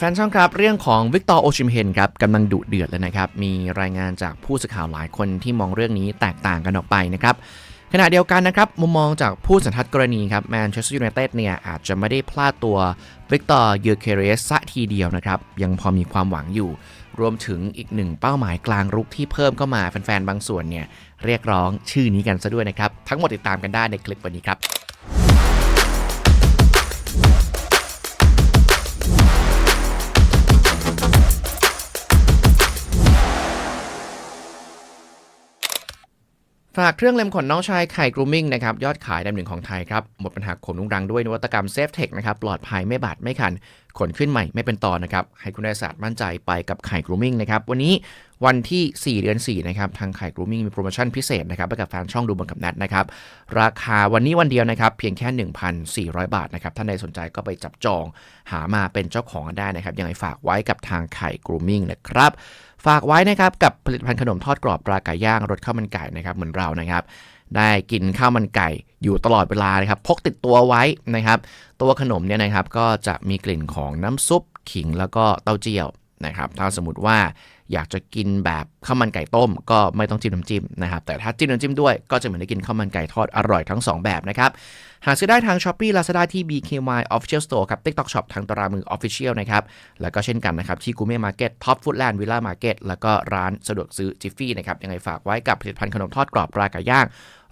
แฟนช่องครับเรื่องของวิกตอร์โอชิมเฮนครับกำลังดุเดือดเลยนะครับ มีรายงานจากผู้สื่อข่าวหลายคนที่มองเรื่องนี้แตกต่างกันออกไปนะครับ ขณะเดียวกันนะครับ มุมมองจากผู้สันทัดกรณีครับแมนเชสเตอร์ยูไนเต็ดเนี่ยอาจจะไม่ได้พลาดตัววิกตอร์ยูเคเรสซะทีเดียวนะครับ ยังพอมีความหวังอยู่ รวมถึงอีกหนึ่งเป้าหมายกลางรุกที่เพิ่มเข้ามาแฟนๆบางส่วนเนี่ยเรียกร้องชื่อนี้กันซะด้วยนะครับทั้งหมดติดตามกันได้ในคลิปวันนี้ครับ ฝากเครื่องเล็มขนน้องชายไข่กรูมิ่งนะครับยอดขายอันดับหนึ่งของไทยครับ หมดปัญหาขนลุงรังด้วยนวัตกรรมเซฟเทคนะครับปลอดภัยไม่บาดไม่คัน ขนขึ้นใหม่ไม่เป็นตอนนะครับ ให้คุณได้ศาสตร์มั่นใจไปกับไข่กรูมิ่งนะครับ วันนี้วันที่ 4 เดือน 4 นะครับ ทางไข่กรูมิ่งมีโปรโมชั่นพิเศษนะครับให้กับแฟนช่องดูบนกับนัดนะครับ ราคาวันนี้วันเดียวนะครับ เพียงแค่ 1,400 บาทนะครับท่านใดสนใจก็ไปจับจองหามาเป็นเจ้าของกันได้นะครับยังไงฝากไว้กับทางไข่กรูมิ่งนะครับ ฝากไว้นะครับกับผลิตภัณฑ์ขนมทอดกรอบปลาไก่ย่างรสข้าวมันไก่นะครับเหมือนเรานะครับ ได้กินข้าวมันไก่อยู่ตลอดเวลานะครับพกติดตัวไว้นะครับ ตัวขนมเนี่ยนะครับก็จะมีกลิ่นของน้ำซุปขิงแล้วก็เต้าเจี้ยวนะครับถ้าสมมติว่าอยากจะกินแบบข้าวมันไก่ต้ม ก็ไม่ต้องจิ้มน้ำจิ้มนะครับแต่ถ้าจิ้มน้ำจิ้มด้วยก็จะเหมือนได้กินข้าวมันไก่ทอดอร่อยทั้ง 2 แบบนะครับ หาซื้อได้ทาง s h อ p e e Lazada ที่ BKY Official Store ครับ TikTok Shop ทางตรามือ Official นะครับ แล้วก็เช่นกันนะครับที่ Gourmet Market Top Foodland Villa Market แล้วก็ร้านสะดวกซื้อ Jiffy นะครับยังไงฝากไว้กับผลิตภัณฑ์ขนมทอดกรอบปลาไก่ย่าง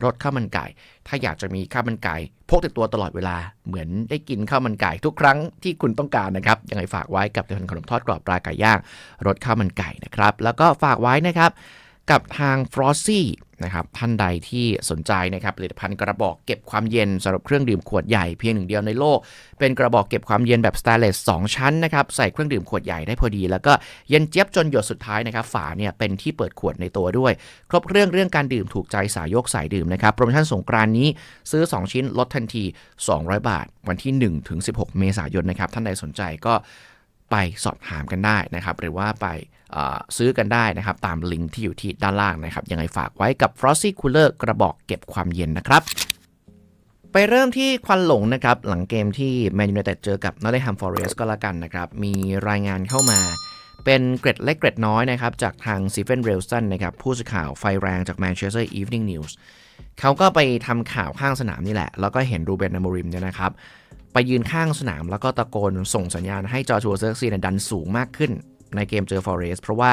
รสข้าวมันไก่ ถ้าอยากจะมีข้าวมันไก่พกติดตัวตลอดเวลา เหมือนได้กินข้าวมันไก่ทุกครั้งที่คุณต้องการนะครับ ยังไงฝากไว้กับผลิตภัณฑ์ขนมทอดกรอบปลาไก่ย่างรสข้าวมันไก่นะครับ แล้วก็ฝากไว้นะครับกับทาง f r o s t y นะครับท่านใดที่สนใจนะครับผลิตภัณฑ์กระบอกเก็บความเย็นสำหรับเครื่องดื่มขวดใหญ่เพียงหนึ่งเดียวในโลก เป็นกระบอกเก็บความเย็นแบบส t ต n เลส2ชั้นนะครับใส่เครื่องดื่มขวดใหญ่ได้พอดี แล้วก็เย็นเจี๊ยบจนหยดสุดท้ายนะครับฝาเนี่ยเป็นที่เปิดขวดในตัวด้วย ครบเรื่องเรื่องการดื่มถูกใจสายยกสายดื่มนะครับโปรโมชั่นสงกรานนี้ซื้อ 2 ชิ้นลดทันที 200 บาท วันที่1ถึง16 เมษายนนะครับท่านใดสนใจก็ ไปสอบถามกันได้นะครับ หรือว่าไปซื้อกันได้นะครับ ตามลิงก์ที่อยู่ที่ด้านล่างนะครับ ยังไงฝากไว้กับ Frosty Cooler กระบอกเก็บความเย็นนะครับ ไปเริ่มที่ควันหลงนะครับ หลังเกมที่แมนยูไนเต็ดเจอกับนอตติงแฮมฟอร์เรสก็แล้วกันนะครับ มีรายงานเข้ามาเป็นเกร็ดเล็กเกร็ดน้อยนะครับ จากทางซีเฟนเรลสันนะครับ ผู้สื่อข่าวไฟแรงจาก Manchester Evening News เขาก็ไปทำข่าวข้างสนามนี่แหละ แล้วก็เห็นรูเบนอโมริมเนี่ยนะครับ ไปยืนข้างสนามแล้วก็ตะโกนส่งสัญญาณให้จอร์จัวเซิร์กซีเนี่ยดันสูงมากขึ้นในเกมเจอฟอเรสเพราะว่า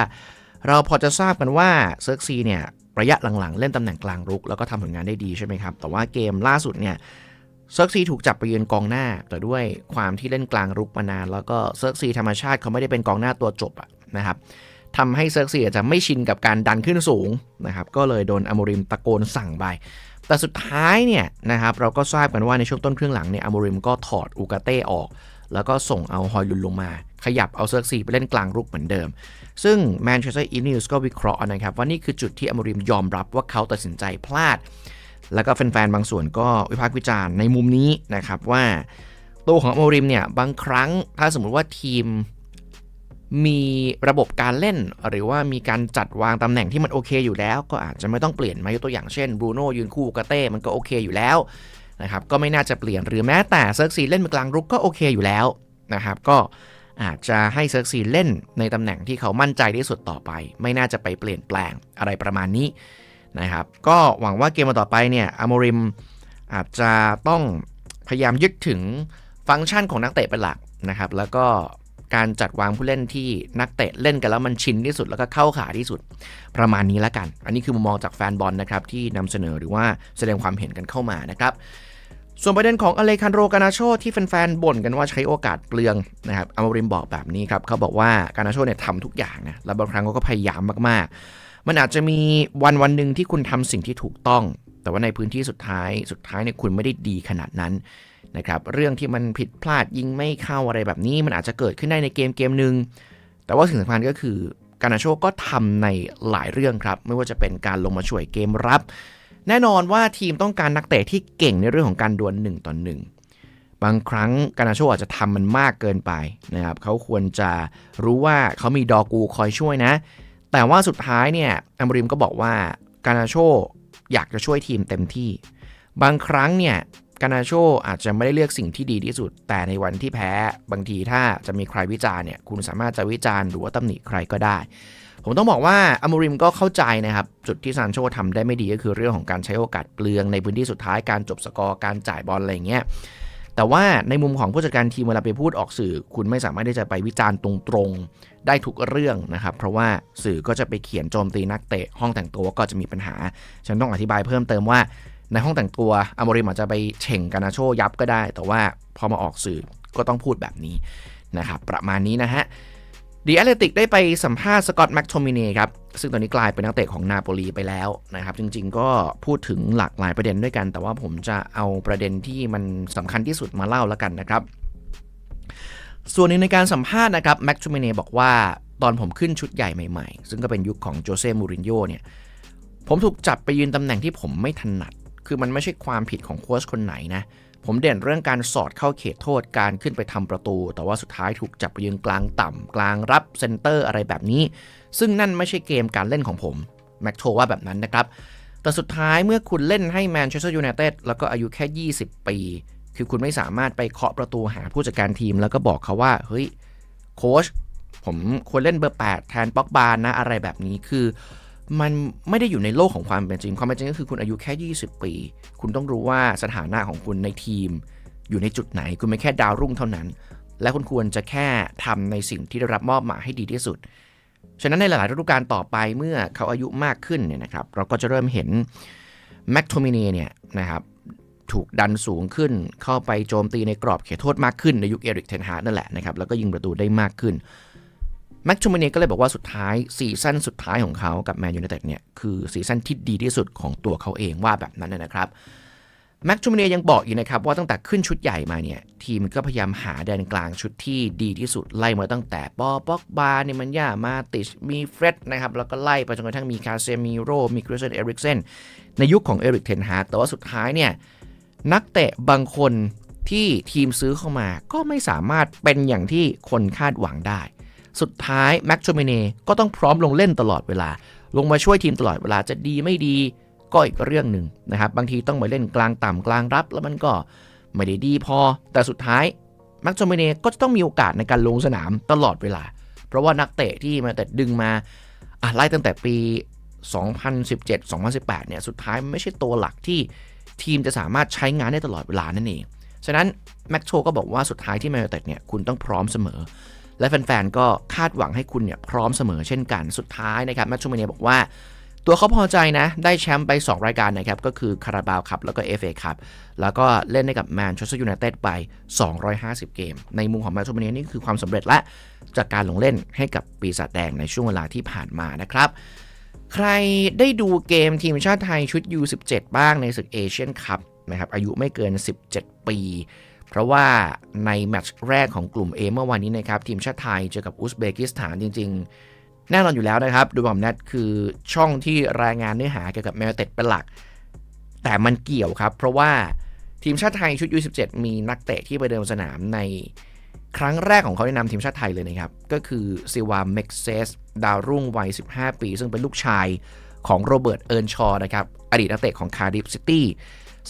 เราพอจะทราบกันว่าเซิร์กซีเนี่ยระยะหลังๆ เล่นตำแหน่งกลางรุก แล้วก็ทำผลงานได้ดีใช่ไหมครับ แต่ว่าเกมล่าสุดเนี่ยเซิร์กซีถูกจับไปยืนกองหน้า แต่ด้วยความที่เล่นกลางรุกมานาน แล้วก็เซิร์กซีธรรมชาติเขาไม่ได้เป็นกองหน้าตัวจบอะนะครับทำให้เซิร์กซีอาจจะไม่ชินกับการดันขึ้นสูงนะครับก็เลยโดนอโมริมตะโกนสั่งไป แต่สุดท้ายเนี่ยนะครับเราก็ทราบกันว่าในช่วงต้นครึ่งหลังเนี่ยอโมริมก็ถอดอูกาเต้ออก แล้วก็ส่งเอาฮอยลุนลงมา ขยับเอาเซิร์ซีไปเล่นกลางรุกเหมือนเดิม ซึ่งแมนเชสเตอร์อีนิวส์ก็วิเคราะห์นะครับว่านี่คือจุดที่อโมริมยอมรับว่าเขาตัดสินใจพลาด แล้วก็แฟนๆบางส่วนก็วิพากษ์วิจารณ์ในมุมนี้นะครับว่าตัวของอโมริมเนี่ยบางครั้งถ้าสมมุติว่าทีม มีระบบการเล่น หรือว่ามีการจัดวางตำแหน่งที่มันโอเคอยู่แล้ว ก็อาจจะไม่ต้องเปลี่ยนมายกตัวอย่างเช่นบรูโน่ยืนคู่กาเต้มันก็โอเคอยู่แล้วนะครับก็ไม่น่าจะเปลี่ยนหรือแม้แต่เซิร์กซีเล่นเป็นกลางรุกก็โอเคอยู่แล้วนะครับก็อาจจะให้เซิร์กซีเล่นในตำแหน่งที่เขามั่นใจที่สุดต่อไป ไม่น่าจะไปเปลี่ยนแปลงอะไรประมาณนี้นะครับก็หวังว่าเกมต่อไปเนี่ยอโมริมอาจจะต้องพยายามยึดถึงฟังก์ชันของนักเตะเป็นหลักนะครับแล้วก็ การจัดวางผู้เล่นที่นักเตะเล่นกันแล้วมันชินที่สุดแล้วก็เข้าขาที่สุดประมาณนี้แล้วกัน อันนี้คือมุมมองจากแฟนบอลนะครับที่นำเสนอหรือว่าแสดงความเห็นกันเข้ามานะครับส่วนประเด็นของอเลคันโรกานาโชที่แฟนๆบ่นกันว่าใช้โอกาสเปลืองนะครับอามริมบอกแบบนี้ครับเขาบอกว่ากานาโชเนี่ยทำทุกอย่างนะแล้วบางครั้งเขาก็พยายามมากๆ มันอาจจะมีวันวันหนึ่งที่คุณทำสิ่งที่ถูกต้อง แต่ว่าในพื้นที่สุดท้ายสุดท้ายเนี่ยคุณไม่ได้ดีขนาดนั้นนะครับเรื่องที่มันผิดพลาดยิงไม่เข้าอะไรแบบนี้ มันอาจจะเกิดขึ้นได้ในเกมเกมหนึ่งแต่ว่าสิ่งสำคัญก็คือการนาโชก็ทำในหลายเรื่องครับ ไม่ว่าจะเป็นการลงมาช่วยเกมรับ แน่นอนว่าทีมต้องการนักเตะที่เก่งในเรื่องของการดวล1ต่อ1บางครั้งการนาโชอาจจะทำมันมากเกินไปนะครับเขาควรจะรู้ว่าเขามีดอกูคอยช่วยนะ แต่ว่าสุดท้ายเนี่ยอัมบริมก็บอกว่าการนาโช อยากจะช่วยทีมเต็มที่ บางครั้งเนี่ยกานาโชอาจจะไม่ได้เลือกสิ่งที่ดีที่สุด แต่ในวันที่แพ้บางทีถ้าจะมีใครวิจารณ์เนี่ยคุณสามารถจะวิจารณ์หรือว่าตำหนิใครก็ได้ ผมต้องบอกว่าอ m มริมก็เข้าใจนะครับ จุดที่ซานโชทำได้ไม่ดีก็คือเรื่องของการใช้โอกาสเปลืองในพื้นที่สุดท้ายการจบสกอร์การจ่ายบอลอะไรเงี้ย แต่ว่าในมุมของผู้จัดการทีมเวลาไปพูดออกสื่อ คุณไม่สามารถที่จะไปวิจารณ์ตรงๆได้ทุกเรื่องนะครับ เพราะว่าสื่อก็จะไปเขียนโจมตีนักเตะห้องแต่งตัวก็จะมีปัญหา ฉันต้องอธิบายเพิ่มเติมว่าในห้องแต่งตัวอมริมอาจจะไปเฉ่งกานาโชยับก็ได้ แต่ว่าพอมาออกสื่อก็ต้องพูดแบบนี้นะครับประมาณนี้นะฮะ ดีแอตเลติกได้ไปสัมภาษณ์สกอตต์แม็กโทมินีครับ ซึ่งตอนนี้กลายเป็นนักเตะของนาโปลีไปแล้วนะครับ จริงๆก็พูดถึงหลากหลายประเด็นด้วยกัน แต่ว่าผมจะเอาประเด็นที่มันสำคัญที่สุดมาเล่าแล้วกันนะครับ ส่วนหนึ่งในการสัมภาษณ์นะครับแม็กโทมินีบอกว่าตอนผมขึ้นชุดใหญ่ใหม่ๆ ซึ่งก็เป็นยุคของโจเซ่มูรินโญ่เนี่ยผมถูกจับไปยืนตำแหน่งที่ผมไม่ถนัด คือมันไม่ใช่ความผิดของโค้ชคนไหนนะ ผมเด่นเรื่องการสอดเข้าเขตโทษการขึ้นไปทำประตู แต่ว่าสุดท้ายถูกจับไปยืนกลางต่ำกลางรับเซนเตอร์อะไรแบบนี้ ซึ่งนั่นไม่ใช่เกมการเล่นของผมแม็กโทว่าแบบนั้นนะครับ แต่สุดท้ายเมื่อคุณเล่นให้แมนเชสเตอร์ยูไนเต็ดแล้วก็อายุแค่ 20 ปี คือคุณไม่สามารถไปเคาะประตูหาผู้จัดการทีม แล้วก็บอกเขาว่า เฮ้ยโค้ชผมควรเล่นเบอร์ 8 แทนป็อกบาร์นะอะไรแบบนี้คือ มันไม่ได้อยู่ในโลกของความเป็นจริง ความเป็นจริงก็คือคุณอายุแค่ 20 ปี คุณต้องรู้ว่าสถานะของคุณในทีม อยู่ในจุดไหน คุณไม่แค่ดาวรุ่งเท่านั้น และคุณควรจะแค่ทำในสิ่งที่ได้รับมอบหมายให้ดีที่สุด ฉะนั้นในหลายๆฤดูกาลต่อไปเมื่อเขาอายุมากขึ้นเนี่ยนะครับ เราก็จะเริ่มเห็นแม็กโทมินีเนี่ยนะครับถูกดันสูงขึ้นเข้าไปโจมตีในกรอบเขตโทษมากขึ้นในยุคเอริกเทนฮาร์นั่นแหละนะครับแล้วก็ยิงประตูได้มากขึ้น แม็กชูมินีก็เลยบอกว่าสุดท้ายซีซั่นสุดท้ายของเขากับแมนยูไนเต็ดเนี่ยคือซีซั่นที่ดีที่สุดของตัวเขาเองว่าแบบนั้นนะครับแม็กชูมินียังบอกอีกนะครับว่าตั้งแต่ขึ้นชุดใหญ่มาเนี่ยทีมก็พยายามหาแดนกลางชุดที่ดีที่สุดไล่มาตั้งแต่ปอป็อกบาเนมันย่ามาติชมีเฟร็ดนะครับแล้วก็ไล่ไปจนกระทั่งมีคาเซมิโรมีคริสเซนเอริกเซนในยุคของเอริกเทนฮาร์แต่ว่าสุดท้ายเนี่ยนักเตะบางคนที่ทีมซื้อเข้ามาก็ไม่สามารถเป็นอย่างที่คนคาดหวังได้ สุดท้ายแม็กโชเมเน่ก็ต้องพร้อมลงเล่นตลอดเวลา ลงมาช่วยทีมตลอดเวลาจะดีไม่ดีก็อีกเรื่องหนึ่งนะครับ บางทีต้องมาเล่นกลางต่ำกลางรับ แล้วมันก็ไม่ได้ดีพอ แต่สุดท้ายแม็กโชเมเน่ก็จะต้องมีโอกาสในการลงสนามตลอดเวลา เพราะว่านักเตะที่มาแต่ดึงมาไล่ตั้งแต่ปี 2017-2018 เนี่ย สุดท้ายไม่ใช่ตัวหลักที่ทีมจะสามารถใช้งานได้ตลอดเวลานั่นเอง ฉะนั้นแม็กโชก็บอกว่าสุดท้ายที่แมนยูเต็ดเนี่ยคุณต้องพร้อมเสมอ และแฟนๆก็คาดหวังให้คุณเนี่ยพร้อมเสมอเช่นกันสุดท้ายนะครับแมตชูเมเนียบอกว่า ตัวเขาพอใจนะ ได้แชมป์ไป 2 รายการนะครับ ก็คือคาราบาวคัพแล้วก็ FA คัพแล้วก็เล่นได้กับแมนเชสเตอร์ยูไนเต็ดไป 250 เกม ในมุมของแมตชูเมเนียนี่คือความสำเร็จและจากการลงเล่นให้กับปีศาจแดงในช่วงเวลาที่ผ่านมานะครับใครได้ดูเกมทีมชาติไทยชุด U17 บ้างในศึกเอเชียนคัพนะครับอายุไม่เกิน 17 ปี เพราะว่าในแมตช์แรกของกลุ่ม A เมื่อวานนี้นะครับ ทีมชาติไทยเจอกับอุซเบกิสถานจริง ๆ แน่นอนอยู่แล้วนะครับดูบอมนัดคือช่องที่รายงานเนื้อหาเกี่ยวกับแมวเต็ดเป็นหลัก แต่มันเกี่ยวครับ เพราะว่าทีมชาติไทยชุด U17 มีนักเตะที่ไปเดินสนามในครั้งแรกของเขาในนามทีมชาติไทยเลยนะครับ ก็คือซิวาเม็กเซสดาวรุ่งวัย 15 ปี ซึ่งเป็นลูกชายของโรเบิร์ตเอิร์นชอนะครับ อดีตนักเตะของคาร์ดิฟซิตี้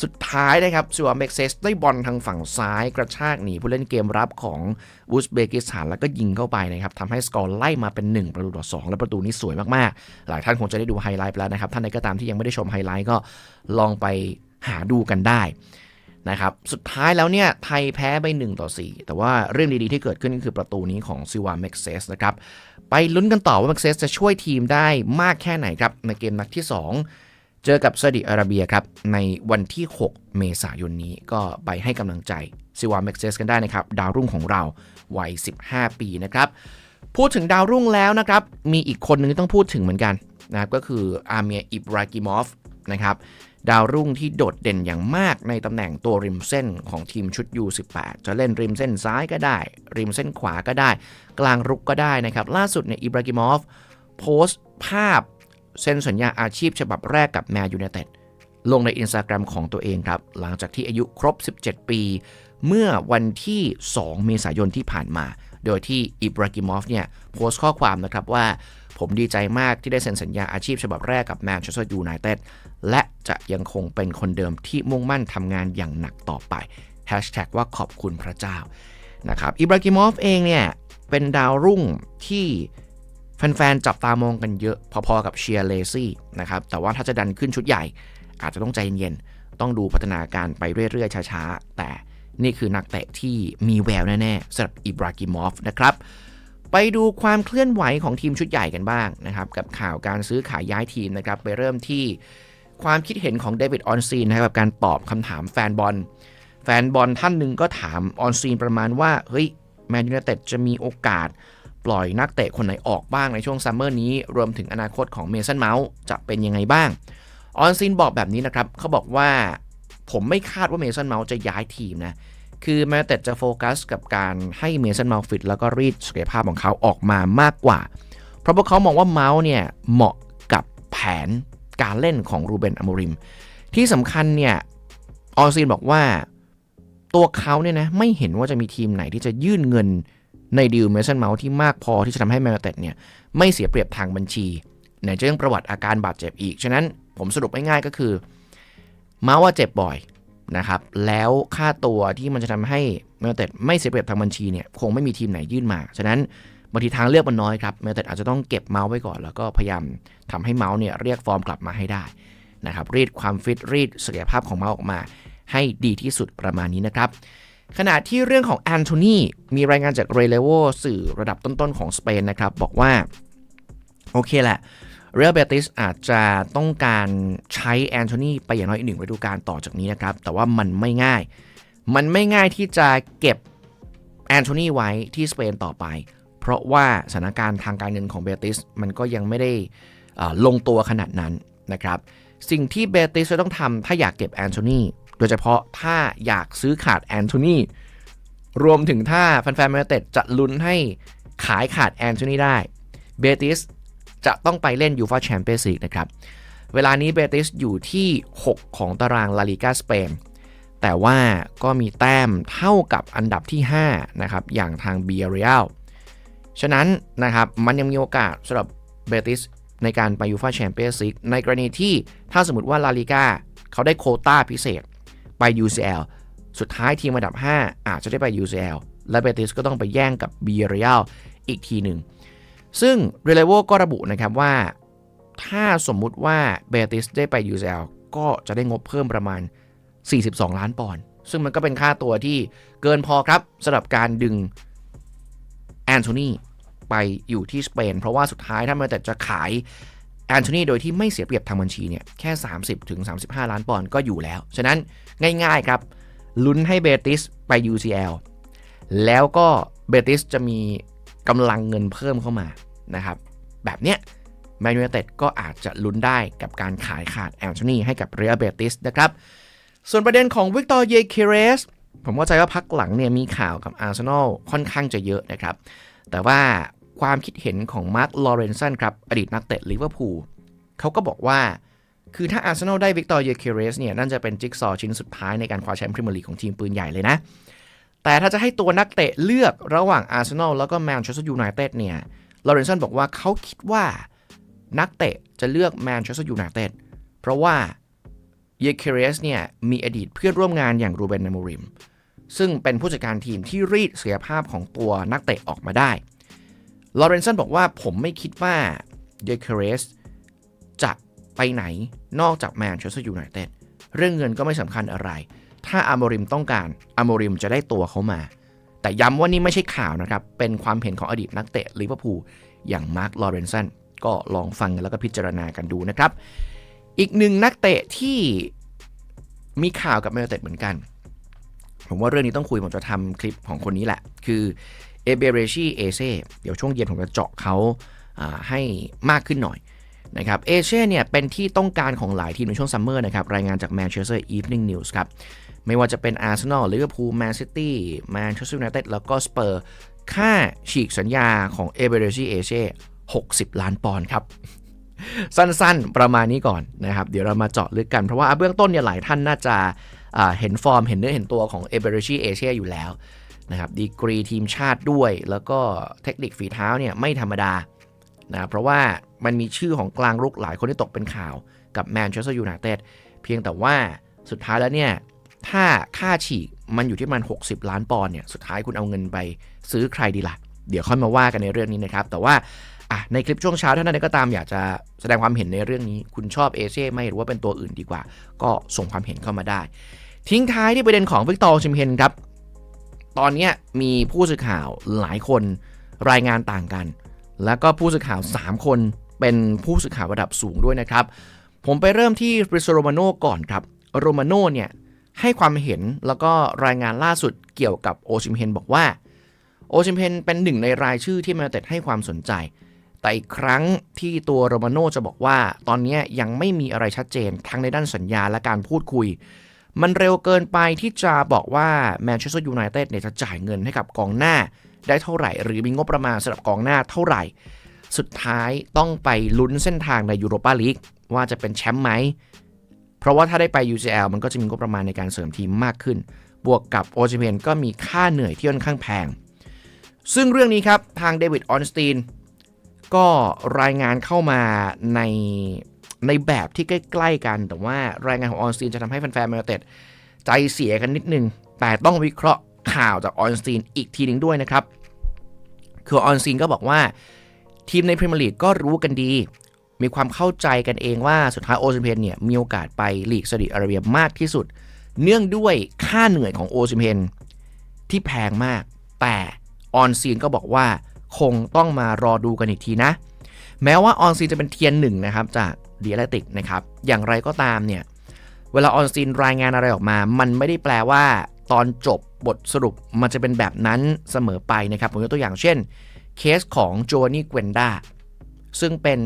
สุดท้ายนะครับซัวเม็กเซสได้บอลทางฝั่งซ้ายกระชากหนีผู้เล่นเกมรับของอุซเบกิสถานแล้วก็ยิงเข้าไปนะครับทำให้สกอร์ไล่มาเป็น 1 ประตูต่อ 2 และประตูนี้สวยมากๆ หลายท่านคงจะได้ดูไฮไลท์ไปแล้วนะครับ ท่านใดก็ตามที่ยังไม่ได้ชมไฮไลท์ก็ลองไปหาดูกันได้นะครับ สุดท้ายแล้วเนี่ย ไทยแพ้ไป 1 ต่อ 4 แต่ว่าเรื่องดีๆที่เกิดขึ้นก็คือประตูนี้ของซิวาเม็กเซสนะครับ ไปลุ้นกันต่อว่าเม็กเซสจะช่วยทีมได้มากแค่ไหนครับ ในเกมนัดที่ 2 เจอกับซาอุดิอาระเบียครับ ในวันที่ 6 เมษายนนี้ก็ไปให้กำลังใจซิวาเม็กเซสกันได้นะครับ ดาวรุ่งของเราวัย 15 ปีนะครับ พูดถึงดาวรุ่งแล้วนะครับ มีอีกคนหนึ่งต้องพูดถึงเหมือนกันนะครับก็คืออาเมียอิบรากิมอฟนะครับดาวรุ่งที่โดดเด่นอย่างมากในตำแหน่งตัวริมเส้นของทีมชุด U18 จะเล่นริมเส้นซ้ายก็ได้ ริมเส้นขวาก็ได้ กลางรุกก็ได้นะครับ ล่าสุดเนี่ยอิบรากิมอฟโพสต์ภาพ เซ็นสัญญาอาชีพฉบับแรกกับแมนยูไนเต็ดลงในอินสตาแกรมของตัวเองครับ หลังจากที่อายุครบ 17 ปี เมื่อวันที่ 2 เมษายนที่ผ่านมา โดยที่อิบรากิมอฟเนี่ยโพสต์ข้อความนะครับว่า ผมดีใจมากที่ได้เซ็นสัญญาอาชีพฉบับแรกกับแมนเชสเตอร์ยูไนเต็ดและจะยังคงเป็นคนเดิมที่มุ่งมั่นทำงานอย่างหนักต่อไปแฮชแท็กว่าขอบคุณพระเจ้านะครับอิบรากิมอฟเองเนี่ยเป็นดาวรุ่งที่ แฟนๆ จับตามองกันเยอะ พอๆ กับเชียร์เลซี่นะครับ แต่ว่าถ้าจะดันขึ้นชุดใหญ่ อาจจะต้องใจเย็นๆ ต้องดูพัฒนาการไปเรื่อยๆ ช้าๆ แต่นี่คือนักเตะที่มีแววแน่ๆสำหรับอิบรากิมอฟนะครับ ไปดูความเคลื่อนไหวของทีมชุดใหญ่กันบ้างนะครับ กับข่าวการซื้อขายย้ายทีมนะครับ ไปเริ่มที่ความคิดเห็นของเดวิดออนซีนนะครับกับการตอบคำถามแฟนบอล แฟนบอลท่านหนึ่งก็ถามออนซีนประมาณว่า เฮ้ยแมนยูไนเต็ดจะมีโอกาส ปล่อยนักเตะคนไหนออกบ้างในช่วงซัมเมอร์นี้ รวมถึงอนาคตของเมสันเมาส์จะเป็นยังไงบ้าง ออนซินบอกแบบนี้นะครับ เขาบอกว่าผมไม่คาดว่าเมสันเมาส์จะย้ายทีมนะ คือแมนเต็ดจะโฟกัสกับการให้เมสันเมาส์ฟิตแล้วก็รีดศักยภาพของเขาออกมามากกว่า เพราะพวกเขามองว่าเมาส์เนี่ยเหมาะกับแผนการเล่นของรูเบนอโมริม ที่สำคัญเนี่ยออนซินบอกว่าตัวเขาเนี่ยนะไม่เห็นว่าจะมีทีมไหนที่จะยื่นเงิน ในดีลเมสันเมาส์ที่มากพอที่จะทำให้แมนเต็ดเนี่ยไม่เสียเปรียบทางบัญชีไหนจะเรื่องประวัติอาการบาดเจ็บอีก ฉะนั้นผมสรุปง่ายๆก็คือเมาส์ว่าเจ็บบ่อยนะครับ แล้วค่าตัวที่มันจะทำให้แมนเต็ดไม่เสียเปรียบทางบัญชีเนี่ยคงไม่มีทีมไหนยื่นมา ฉะนั้นบางทีทางเลือกมันน้อยครับแมนเต็ดอาจจะต้องเก็บเมาส์ไว้ก่อน แล้วก็พยายามทำให้เมาส์เนี่ยเรียกฟอร์มกลับมาให้ได้นะครับ รีดความฟิตรีดศักยภาพของเมาส์ออกมา ให้ดีที่สุดประมาณนี้นะครับ ขณะที่เรื่องของแอนโทนีมีรายงานจากเรเลโวสื่อระดับต้นๆของสเปนนะครับ บอกว่า โอเคแหละเรอัลเบติสอาจจะต้องการใช้แอนโทนีไปอย่างน้อยอีกหนึ่งฤดูกาลต่อจากนี้นะครับ แต่ว่ามันไม่ง่าย มันไม่ง่ายที่จะเก็บแอนโทนีไว้ที่สเปนต่อไป เพราะว่าสถานการณ์ทางการเงินของเบติสมันก็ยังไม่ได้ลงตัวขนาดนั้นนะครับ สิ่งที่เบติสจะต้องทำถ้าอยากเก็บแอนโทนี ดยเฉพาะถ้าอยากซื้อขาดแอนโทนีรวมถึงถ้าแฟนๆแมนเต็ดจะลุ้นให้ขายขาดแอนโทนีได้เบติสจะต้องไปเล่นยูฟาแชมเปี้ยนส์ลีกนะครับ เวลานี้เบติสอยู่ที่ 6 ของตารางลาลิกาสเปนแต่ว่าก็มีแต้มเท่ากับอันดับที่ 5 นะครับ อย่างทางเบียเรียลฉะนั้นนะครับมันยังมีโอกาสสำหรับเบติสในการไปยูฟาแชมเปี้ยนส์ลีกในกรณีที่ถ้าสมมติว่าลาลิกาเขาได้โคต้าพิเศษ ไป UCL สุดท้ายทีมอันดับ 5 อาจจะได้ไป UCL และเบติสก็ต้องไปแย่งกับบีเรียลอีกทีหนึ่ง ซึ่งเรเลโวก็ระบุนะครับว่า ถ้าสมมุติว่าเบติสได้ไป UCL ก็จะได้งบเพิ่มประมาณ 42 ล้านปอนด์ซึ่งมันก็เป็นค่าตัวที่เกินพอครับสำหรับการดึงแอนโทนีไปอยู่ที่สเปน เพราะว่าสุดท้ายถ้ามันแต่จะขาย แอนโทนีโดยที่ไม่เสียเปรียบทางบัญชีเนี่ยแค่ 30ถึง35 ล้านปอนด์ก็อยู่แล้ว ฉะนั้นง่ายๆครับ ลุ้นให้เบติสไป UCL แล้วก็เบติสจะมีกำลังเงินเพิ่มเข้ามานะครับ แบบเนี้ยแมนยูเต็ดก็อาจจะลุ้นได้กับการขายขาดแอนโทนีให้กับเรอัลเบติสนะครับ ส่วนประเด็นของวิกตอร์เยเคเรสผมเข้าใจว่าพักหลังเนี่ยมีข่าวกับอาร์เซนอลค่อนข้างจะเยอะนะครับ แต่ว่า ความคิดเห็นของมาร์ค ลอเรนสันครับ อดีตนักเตะลิเวอร์พูลเขาก็บอกว่า คือถ้าอาร์เซนอลได้วิกตอร์เยเคเรสเนี่ยนั่นจะเป็นจิ๊กซอว์ชิ้นสุดท้ายในการคว้าแชมป์พรีเมียร์ลีกของทีมปืนใหญ่เลยนะ แต่ถ้าจะให้ตัวนักเตะเลือกระหว่างอาร์เซนอลแล้วก็แมนเชสเตอร์ยูไนเต็ดเนี่ยลอเรนสันบอกว่าเขาคิดว่านักเตะจะเลือกแมนเชสเตอร์ยูไนเต็ดเพราะว่าเยเคเรสเนี่ยมีอดีตเพื่อนร่วมงานอย่างรูเบนนามูริมซึ่งเป็นผู้จัดการทีมที่รีดเสียภาพของตัวนักเตะออกมาได้ ลอเรนสันบอกว่าผมไม่คิดว่าเยเคเรสจะไปไหนนอกจากแมนเชสเตอร์ยูไนเต็ดเรื่องเงินก็ไม่สำคัญอะไร ถ้าอโมริมต้องการอโมริมจะได้ตัวเขามา แต่ย้ำว่านี่ไม่ใช่ข่าวนะครับ เป็นความเห็นของอดีตนักเตะลิเวอร์พูลอย่างมาร์คลอเรนสันก็ลองฟังแล้วก็พิจารณากันดูนะครับ อีกหนึ่งนักเตะที่มีข่าวกับแมนยูเต็ดเหมือนกัน ผมว่าเรื่องนี้ต้องคุยผมจะทำคลิปของคนนี้แหละ คือ เอเบเรชีเอเซเดี๋ยวช่วงเย็นผมจะเจาะเขาให้มากขึ้นหน่อยนะครับเอเช่เนี่ยเป็นที่ต้องการของหลายทีมในช่วงซัมเมอร์นะครับรายงานจาก Manchester Evening News ครับ ไม่ว่าจะเป็นอาร์เซนอลลิเวอร์พูลแมนซิตี้แมนเชสเตอร์ยูไนเต็ดแล้วก็สเปอร์ค่าฉีกสัญญาของเอเบเรชีเอเช่60 ล้านปอนด์ครับ สั้นๆ ประมาณนี้ก่อนนะครับ เดี๋ยวเรามาเจาะลึกกัน เพราะว่าเบื้องต้นเนี่ยหลายท่านน่าจะเห็นฟอร์ม เห็นเนื้อเห็นตัวของเอเบเรชีเอเชียอยู่แล้ว นะครับดีกรีทีมชาติด้วย แล้วก็เทคนิคฝีเท้าเนี่ยไม่ธรรมดานะเพราะว่ามันมีชื่อของกลางรุกหลายคนที่ตกเป็นข่าวกับแมนเชสเตอร์ยูไนเต็ดเพียงแต่ว่าสุดท้ายแล้วเนี่ย ถ้าค่าฉีกมันอยู่ที่มัน 60 ล้านปอนด์เนี่ย สุดท้ายคุณเอาเงินไปซื้อใครดีละ่ะ เดี๋ยวค่อยมาว่ากันในเรื่องนี้นะครับ แต่ว่าในคลิปช่วงเช้าท่านใดก็ตามอยากจะแสดงความเห็นในเรื่องนี้ คุณชอบเอเช่ไหมหรือว่าเป็นตัวอื่นดีกว่า ก็ส่งความเห็นเข้ามาได้ ทิ้งท้ายที่ประเด็นของวิกตอร์ชิมเฮนครับ ตอนนี้มีผู้สื่อข่าวหลายคนรายงานต่างกัน แล้วก็ผู้สื่อข่าว 3 คนเป็นผู้สื่อข่าวระดับสูงด้วยนะครับ ผมไปเริ่มที่ริโซโรมาโนก่อนครับ โรมาโนเนี่ยให้ความเห็นแล้วก็รายงานล่าสุดเกี่ยวกับโอชิมเฮนบอกว่า โอชิมเฮนเป็นหนึ่งในรายชื่อที่มาเต็ดให้ความสนใจ แต่อีกครั้งที่ตัวโรมาโนจะบอกว่า ตอนนี้ยังไม่มีอะไรชัดเจนทั้งในด้านสัญญาและการพูดคุย มันเร็วเกินไปที่จะบอกว่าแมนเชสเตอร์ยูไนเต็ดเนี่ยจะจ่ายเงินให้กับกองหน้า ได้เท่าไหร่ หรือมีงบประมาณสำหรับกองหน้าเท่าไหร่ สุดท้ายต้องไปลุ้นเส้นทางในยูโรปาลีกว่าจะเป็นแชมป์ไหม เพราะว่าถ้าได้ไป UCL มันก็จะมีงบประมาณในการเสริมทีมมากขึ้น บวกกับโอจิเมนก็มีค่าเหนื่อยที่ค่อนข้างแพง ซึ่งเรื่องนี้ครับทางเดวิดออนสตีนก็รายงานเข้ามาใน ในแบบที่ใกล้ๆกัน แต่ว่ารายงานของออนสตีนจะทำให้แฟนๆแมนเต็ดใจเสียกันนิดนึง แต่ต้องวิเคราะห์ข่าวจากออนสตีนอีกทีหนึ่งด้วยนะครับ คือออนสตีนก็บอกว่า ทีมในพรีเมียร์ลีกก็รู้กันดี มีความเข้าใจกันเองว่าสุดท้ายโอซิมเพนเนี่ยมีโอกาสไปลีกซาอุดิอาระเบียมากที่สุด เนื่องด้วยค่าเหนื่อยของโอซิมเพนที่แพงมาก แต่ออนซีนก็บอกว่าคงต้องมารอดูกันอีกทีนะ แม้ว่าออนซีนจะเป็นเทียนหนึ่งนะครับจาก ดีแลติกนะครับ อย่างไรก็ตามเนี่ย เวลาออนซีนรายงานอะไรออกมา มันไม่ได้แปลว่าตอนจบบทสรุปมันจะเป็นแบบนั้นเสมอไปนะครับ ผมยกตัวอย่างเช่น เคสของโจนี่เกวนดาซึ่งเป็น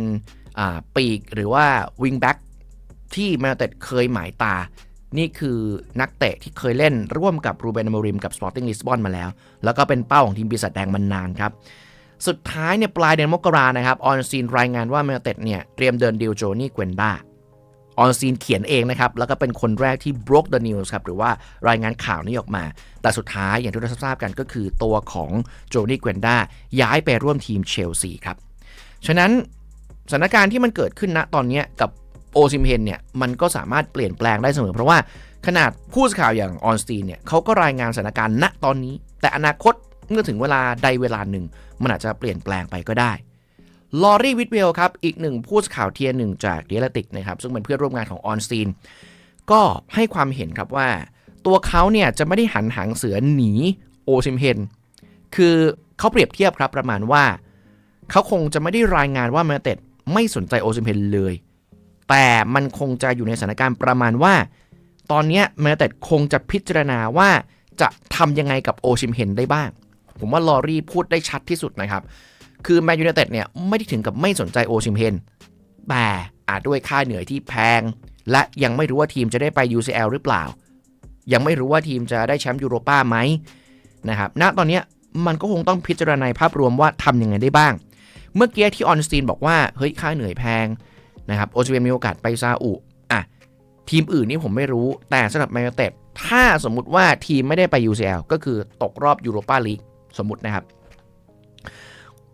ปีกหรือว่าวิงแบ็กที่แมนเต็ดเคยหมายตา นี่คือนักเตะที่เคยเล่นร่วมกับรูเบนอมริมกับสปอร์ติ้งลิสบอนมาแล้ว แล้วก็เป็นเป้าของทีมปีศาจแดงมานานครับ สุดท้ายเนี่ยปลายเดือนมกรานะครับออนซีนรายงานว่าแมนเต็ดเนี่ยเตรียมเดินดีลโจนี่เกวนด้าออนซีนเขียนเองนะครับ แล้วก็เป็นคนแรกที่ broke the news ครับ หรือว่ารายงานข่าวนี้ออกมา แต่สุดท้ายอย่างที่เราทราบกันก็คือตัวของโจนี่เกวนด้าย้ายไปร่วมทีมเชลซีครับ ฉะนั้นสถานการณ์ที่มันเกิดขึ้นณตอนนี้กับโอซิมเฮนเนี่ยมันก็สามารถเปลี่ยนแปลงได้เสมอ เพราะว่าขนาดผู้สื่อข่าวอย่างออนสตีนเนี่ยเขาก็รายงานสถานการณ์ณตอนนี้ แต่อนาคต เมื่อถึงเวลาใดเวลาหนึ่ง มันอาจจะเปลี่ยนแปลงไปก็ได้ลอรี่วิทเวลครับ อีกหนึ่งผู้สื่อข่าวเทียร์หนึ่งจากเดียร์ติกนะครับ ซึ่งเป็นเพื่อนร่วมงานของออนสตีนก็ให้ความเห็นครับว่า ตัวเขาเนี่ยจะไม่ได้หันหางเสือหนีโอซิมเฮนคือเขาเปรียบเทียบครับประมาณว่า เขาคงจะไม่ได้รายงานว่าแมนเต็ดไม่สนใจโอซิมเพนเลย แต่มันคงจะอยู่ในสถานการณ์ประมาณว่า ตอนนี้แมนเต็ดคงจะพิจารณาว่าจะทำยังไงกับโอซิมเพนได้บ้าง ผมว่าลอรี่พูดได้ชัดที่สุดนะครับ คือแมนยูไนเต็ดเนี่ยไม่ได้ถึงกับไม่สนใจโอซิมเพนแต่อาจด้วยค่าเหนื่อยที่แพง และยังไม่รู้ว่าทีมจะได้ไป UCL หรือเปล่า ยังไม่รู้ว่าทีมจะได้แชมป์ยูโรป้าไหมนะครับณตอนนี้มันก็คงต้องพิจารณาภาพรวมว่าทำยังไงได้บ้าง เมื่อกี้ที่ออนสตีนบอกว่าเฮ้ยค่าเหนื่อยแพงนะครับโอจิเวมีโอกาสไปซาอุอะทีมอื่นนี่ผมไม่รู้แต่สำหรับแมนยูเต็ดถ้าสมมุติว่าทีมไม่ได้ไป UCL ก็คือตกรอบยูโรปาลีก สมมตินะครับ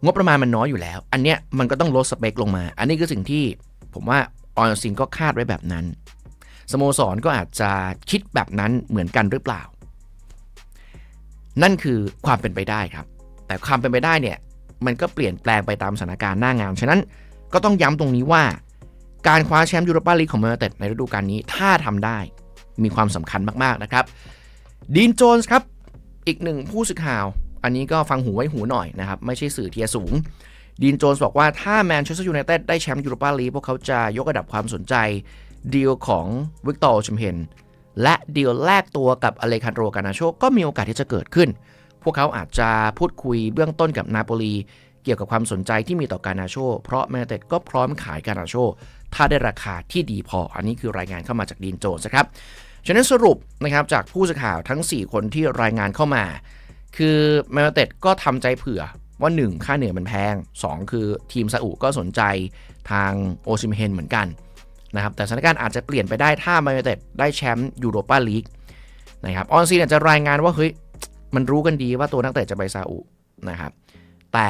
งบประมาณมันน้อยอยู่แล้ว อันเนี้ยมันก็ต้องลดสเปคลงมา อันนี้คือสิ่งที่ผมว่าออนซินก็คาดไว้แบบนั้น สโมสรก็อาจจะคิดแบบนั้นเหมือนกันหรือเปล่า นั่นคือความเป็นไปได้ครับ แต่ความเป็นไปได้เนี่ยมันก็เปลี่ยนแปลงไปตามสถานการณ์หน้างาน ฉะนั้นก็ต้องย้ำตรงนี้ว่าการคว้าแชมป์ยูโรปาลีกของเมอร์เต็ดในฤดูกาลนี้ถ้าทำได้มีความสำคัญมาก ๆ นะครับ ดีนโจนส์ครับ อีกหนึ่งผู้สื่อข่าว อันนี้ก็ฟังหูไว้หูหน่อยนะครับ ไม่ใช่สื่อเทียสูง ดีนโจนส์บอกว่าถ้าแมนเชสเตอร์ยูไนเต็ดได้แชมป์ยูโรปาลีกพวกเขาจะยกระดับความสนใจดีลของวิกตอร์ชมเฮนและดีลแลกตัวกับอเลคันโดกานาโชก็มีโอกาสที่จะเกิดขึ้น พวกเขาอาจจะพูดคุยเบื้องต้นกับนาโปลีเกี่ยวกับความสนใจที่มีต่อการนาโช เพราะแมนเต็ดก็พร้อมขายการนาโช ถ้าได้ราคาที่ดีพอ อันนี้คือรายงานเข้ามาจากดีนโจนส์ครับ ฉะนั้นสรุปนะครับจากผู้สื่อข่าวทั้ง 4 คนที่รายงานเข้ามา คือแมนเต็ดก็ทำใจเผื่อว่า 1 ค่าเหนื่อยมันแพง 2 คือทีมซาอุก็สนใจทางโอซิมเฮนเหมือนกันนะครับแต่สถานการณ์อาจจะเปลี่ยนไปได้ถ้าแมนเต็ดได้แชมป์ยูโรปาลีกนะครับออนซีเนี่ยจะรายงานว่าเฮ้ยมันรู้กันดีว่าตัวนักเตะจะไปซาอุนะครับแต่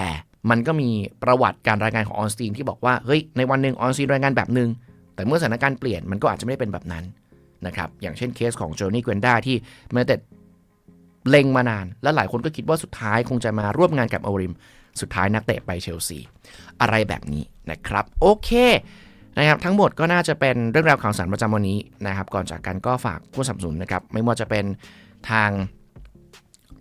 มันก็มีประวัติการรายงานของออนสตีนที่บอกว่าเฮ้ยในวันหนึ่งออนสตีนรายงานแบบหนึ่งแต่เมื่อสถานการณ์เปลี่ยนมันก็อาจจะไม่ได้เป็นแบบนั้นนะครับอย่างเช่นเคสของโจนี่เกวนด้าที่แม้แต่ เล็งมานาน และหลายคนก็คิดว่าสุดท้ายคงจะมาร่วมงานกับอริม สุดท้ายนักเตะไปเชลซี อะไรแบบนี้นะครับ โอเคนะครับทั้งหมดก็น่าจะเป็นเรื่องราวข่าวสารประจำวันนี้นะครับ ก่อนจากกันก็ฝากผู้สนับสนุนนะครับ ไม่ว่าจะเป็นทาง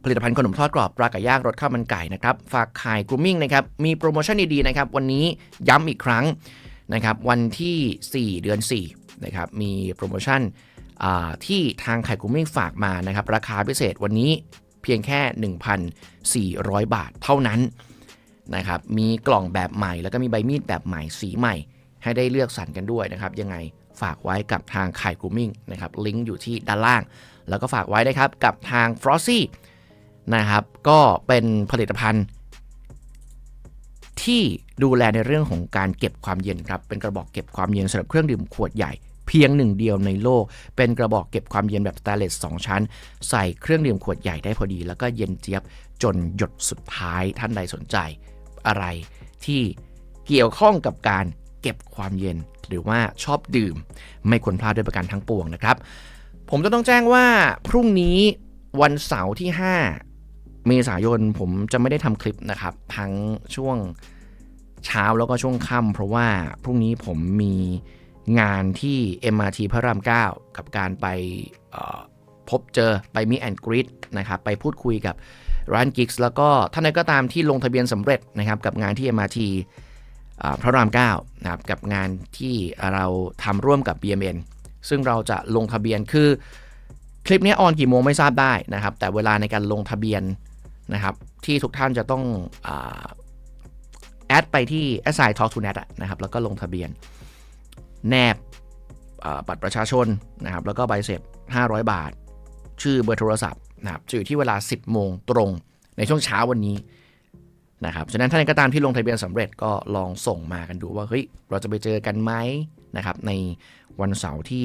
ผลิตภัณฑ์ขนมทอดกรอบปลาไก่ย่างรสข้าวมันไก่นะครับ ฝากขายกรูมมิ่งนะครับ มีโปรโมชั่นดีๆนะครับ วันนี้ย้ำอีกครั้งนะครับ วันที่ 4 เดือน4นะครับ มีโปรโมชั่น ที่ทางไข่กรูมมิ่งฝากมานะครับ ราคาพิเศษวันนี้เพียงแค่ 1,400 บาทเท่านั้นนะครับ มีกล่องแบบใหม่ แล้วก็มีใบมีดแบบใหม่สีใหม่ ให้ได้เลือกสรรกันด้วยนะครับ ยังไงฝากไว้กับทางไข่กรูมมิ่งนะครับ ลิงก์อยู่ที่ด้านล่าง แล้วก็ฝากไว้นะครับกับทาง f r o s ซี่นะครับ ก็เป็นผลิตภัณฑ์ที่ดูแลในเรื่องของการเก็บความเย็นครับ เป็นกระบอกเก็บความเย็นสำหรับเครื่องดื่มขวดใหญ่ พียงหนึ่งเดียวในโลก เป็นกระบอกเก็บความเย็นแบบสแตนเลส2ชั้น ใส่เครื่องดื่มขวดใหญ่ได้พอดี แล้วก็เย็นเจี๊ยบจนหยดสุดท้ายท่านใดสนใจ อะไรที่เกี่ยวข้องกับการเก็บความเย็นหรือว่าชอบดื่ม ไม่ควรพลาดด้วยประการทั้งปวงนะครับ ผมจะต้องแจ้งว่าพรุ่งนี้วันเสาร์ที่ 5 เมษายนผมจะไม่ได้ทำคลิปนะครับ ทั้งช่วงเช้าแล้วก็ช่วงค่ำเพราะว่าพรุ่งนี้ผมมี งานที่ MRT พระราม 9 กับการไปพบเจอไปมีแอนกรีดนะครับไปพูดคุยกับร้านกิกส์แล้วก็ท่านใดก็ตามที่ลงทะเบียนสำเร็จนะครับกับงานที่ MRT พระราม9นะครับกับงานที่เราทำร่วมกับ BMN ซึ่งเราจะลงทะเบียนคือคลิปนี้ออนกี่โมงไม่ทราบได้นะครับ แต่เวลาในการลงทะเบียนนะครับที่ทุกท่านจะต้องแอดไปที่ s i Talk to Net นะครับแล้วก็ลงทะเบียน แนบบัตรประชาชนนะครับแล้วก็ใบเสร็จ 500 บาท ชื่อเบอร์โทรศัพท์นะครับจะอยู่ที่เวลา 10 โมงตรงในช่วงเช้าวันนี้นะครับฉะนั้นท่านใดก็ตามที่ลงทะเบียนสำเร็จก็ลองส่งมากันดูว่าเฮ้ยเราจะไปเจอกันไหมนะครับในวันเสาร์ที่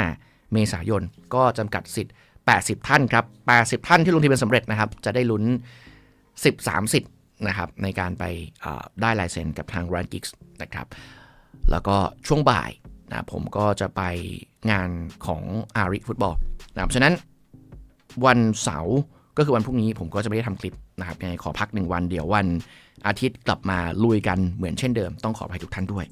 5 เมษายน ก็จำกัดสิทธิ์ 80 ท่านครับ 80 ท่านที่ลงทะเบียนสำเร็จนะครับ จะได้ลุ้น 13 สิทธิ์นะครับในการไปได้ลายเซ็นกับทาง r a n g i g s นะครับ แล้วก็ช่วงบ่ายนะผมก็จะไปงานของอาริฟุตบอลนะครับฉะนั้นวันเสาร์ก็คือวันพรุ่งนี้ผมก็จะไม่ได้ทำคลิปนะครับยังไงขอพักหนึ่งวันเดี๋ยววันอาทิตย์กลับมาลุยกันเหมือนเช่นเดิม ต้องขออภัยทุกท่านด้วย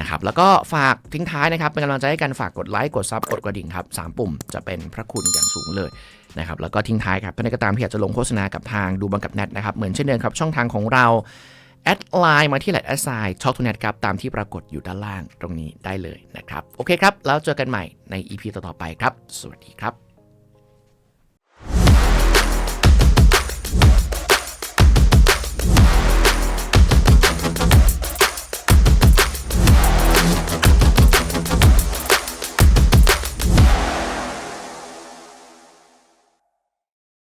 นะครับแล้วก็ฝากทิ้งท้ายนะครับ เป็นกำลังใจให้กันฝากกดไลค์กดซับกดกระดิ่งครับสามปุ่มจะเป็นพระคุณอย่างสูงเลยนะครับแล้วก็ทิ้งท้ายครับท่านใดก็ตามที่อยากจะลงโฆษณากับทางดูบังกับแนทนะครับเหมือนเช่นเดิมครับช่องทางของเรา แอดไลน์มาที่แหล s i Talk to Net ครับ ตามที่ปรากฏอยู่ด้านล่างตรงนี้ได้เลยนะครับ โอเคครับ แล้วเจอกันใหม่ใน EP ต่อๆไปครับ สวัสดีครับ